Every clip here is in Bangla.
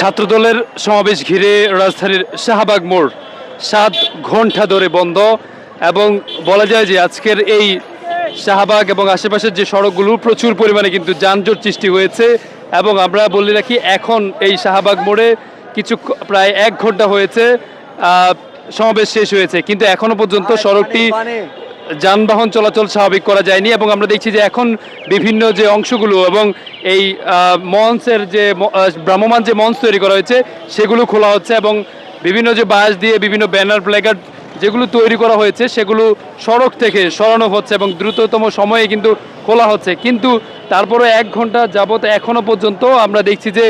ছাত্রদলের সমাবেশ ঘিরে রাজধানীর শাহবাগ মোড় সাত ঘণ্টা ধরে বন্ধ এবং বলা যায় যে আজকের এই শাহবাগ এবং আশেপাশের যে সড়কগুলো প্রচুর পরিমাণে কিন্তু যানজট সৃষ্টি হয়েছে এবং আমরা বলে রাখি এখন এই শাহবাগ মোড়ে কিছু প্রায় এক ঘণ্টা হয়েছে সমাবেশ শেষ হয়েছে। কিন্তু এখনও পর্যন্ত সড়কটি যানবাহন চলাচল স্বাভাবিক করা যায়নি এবং আমরা দেখছি যে এখন বিভিন্ন যে অংশগুলো এবং এই মঞ্চের যে ভ্রাম্যমান যে মঞ্চ তৈরি করা হয়েছে, সেগুলো খোলা হচ্ছে এবং বিভিন্ন যে বাঁশ দিয়ে বিভিন্ন ব্যানার প্লেকার্ড যেগুলো তৈরি করা হয়েছে, সেগুলো সড়ক থেকে সরানো হচ্ছে এবং দ্রুততম সময়ে কিন্তু খোলা হচ্ছে। কিন্তু তারপরে এক ঘণ্টা যাবত এখনও পর্যন্ত আমরা দেখছি যে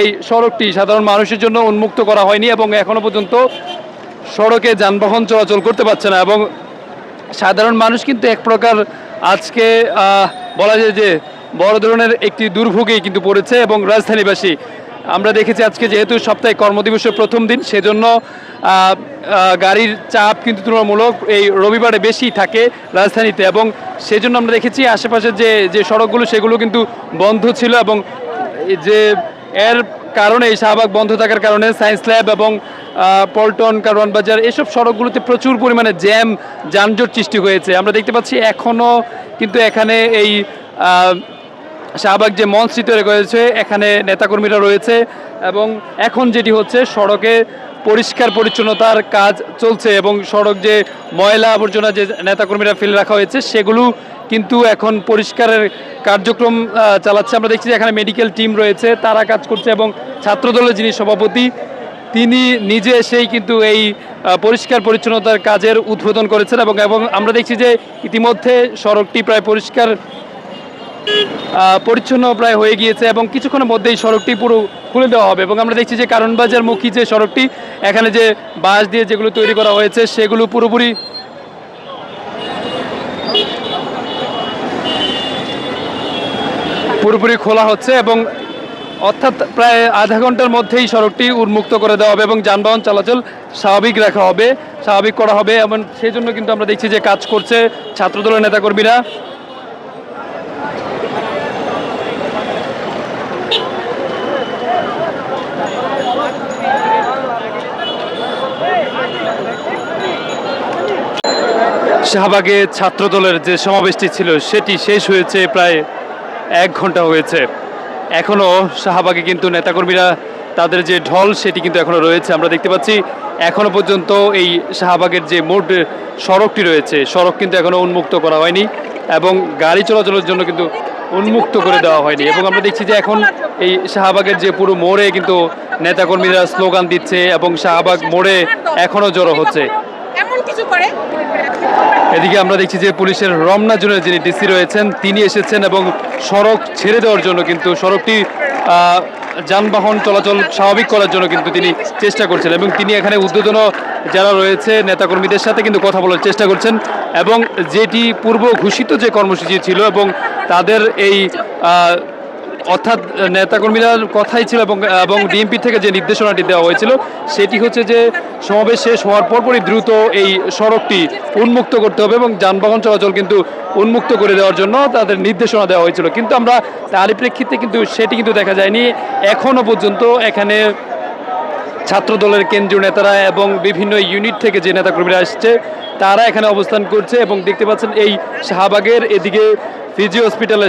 এই সড়কটি সাধারণ মানুষের জন্য উন্মুক্ত করা হয়নি এবং এখনও পর্যন্ত সড়কে যানবাহন চলাচল করতে পারছে না এবং সাধারণ মানুষ কিন্তু এক প্রকার আজকে বলা যায় যে বড় ধরনের একটি দুর্ভোগেই কিন্তু পড়েছে এবং রাজধানীবাসী, আমরা দেখেছি আজকে যেহেতু সপ্তাহে কর্মদিবসের প্রথম দিন, সেজন্য গাড়ির চাপ কিন্তু তুলনামূলক এই রবিবারে বেশি থাকে রাজধানীতে এবং সেজন্য আমরা দেখেছি আশেপাশের যে যে সড়কগুলো, সেগুলো কিন্তু বন্ধ ছিল এবং যে এর কারণে, এই শাহবাগ বন্ধ থাকার কারণে, সায়েন্স ল্যাব এবং পল্টন, কারওয়ান বাজার, এসব সড়কগুলোতে প্রচুর পরিমাণে জ্যাম, যানজট সৃষ্টি হয়েছে। আমরা দেখতে পাচ্ছি এখনও কিন্তু এখানে এই শাহবাগ যে মঞ্চটি তৈরি করেছে এখানে নেতাকর্মীরা রয়েছে এবং এখন যেটি হচ্ছে, সড়কে পরিষ্কার পরিচ্ছন্নতার কাজ চলছে এবং সড়ক যে ময়লা আবর্জনা যে নেতাকর্মীরা ফেলে রাখা হয়েছে, সেগুলো কিন্তু এখন পরিষ্কারের কার্যক্রম চালাচ্ছে। আমরা দেখছি এখানে মেডিকেল টিম রয়েছে, তারা কাজ করছে এবং ছাত্রদলের যিনি সভাপতি, তিনি নিজে এসেই কিন্তু এই পরিষ্কার পরিচ্ছন্নতার কাজের উদ্বোধন করেছেন এবং এবং আমরা দেখছি যে ইতিমধ্যে সড়কটি প্রায় পরিষ্কার পরিচ্ছন্ন প্রায় হয়ে গিয়েছে এবং কিছুক্ষণের মধ্যেই সড়কটি পুরো খুলে দেওয়া হবে এবং আমরা দেখছি যে কারণবাজার মুখী যে সড়কটি, এখানে যে বাঁশ দিয়ে যেগুলো তৈরি করা হয়েছে, সেগুলো পুরোপুরি পুরোপুরি খোলা হচ্ছে এবং অর্থাৎ প্রায় আধা ঘণ্টার মধ্যেই সড়কটি উন্মুক্ত করে দেওয়া হবে এবং যানবাহন চলাচল স্বাভাবিক রাখা হবে, স্বাভাবিক করা হবে এবং সেই জন্য কিন্তু আমরা দেখছি যে কাজ করছে ছাত্রদলের নেতাকর্মীরা। শাহবাগে ছাত্রদলের যে সমাবেশটি ছিল, সেটি শেষ হয়েছে প্রায় এক ঘণ্টা হয়েছে। এখনও শাহবাগে কিন্তু নেতাকর্মীরা তাদের যে ঢল সেটি কিন্তু এখনও রয়েছে। আমরা দেখতে পাচ্ছি এখনও পর্যন্ত এই শাহবাগের যে মোট সড়কটি রয়েছে, সড়ক কিন্তু এখনও উন্মুক্ত করা হয়নি এবং গাড়ি চলাচলের জন্য কিন্তু উন্মুক্ত করে দেওয়া হয়নি এবং আমরা দেখছি যে এখন এই শাহবাগের যে পুরো মোড়ে কিন্তু নেতাকর্মীরা স্লোগান দিচ্ছে এবং শাহবাগ মোড়ে এখনও জড়ো হচ্ছে। এদিকে আমরা দেখছি যে পুলিশের রমনা জোনের যিনি ডিসি রয়েছেন, তিনি এসেছেন এবং সড়ক ছেড়ে দেওয়ার জন্য কিন্তু সড়কটি যানবাহন চলাচল স্বাভাবিক করার জন্য কিন্তু তিনি চেষ্টা করছেন এবং তিনি এখানে উদ্বোধন যারা রয়েছে, নেতাকর্মীদের সাথে কিন্তু কথা বলার চেষ্টা করছেন এবং যেটি পূর্ব ঘোষিত যে কর্মসূচি ছিল এবং তাদের এই অর্থাৎ নেতাকর্মীরার কথাই ছিল এবং এবং ডিএমপি থেকে যে নির্দেশনাটি দেওয়া হয়েছিল, সেটি হচ্ছে যে সমাবেশ শেষ হওয়ার পরপরই দ্রুত এই সড়কটি উন্মুক্ত করতে হবে এবং যানবাহন চলাচল কিন্তু উন্মুক্ত করে দেওয়ার জন্য তাদের নির্দেশনা দেওয়া হয়েছিল। কিন্তু আমরা তারই প্রেক্ষিতে কিন্তু সেটি কিন্তু দেখা যায়নি। এখনও পর্যন্ত এখানে ছাত্রদলের কেন্দ্রীয় নেতারা এবং বিভিন্ন ইউনিট থেকে যে নেতাকর্মীরা আসছে তারা এখানে অবস্থান করছে এবং দেখতে পাচ্ছেন এই শাহবাগের এদিকে ফিজি হসপিটালে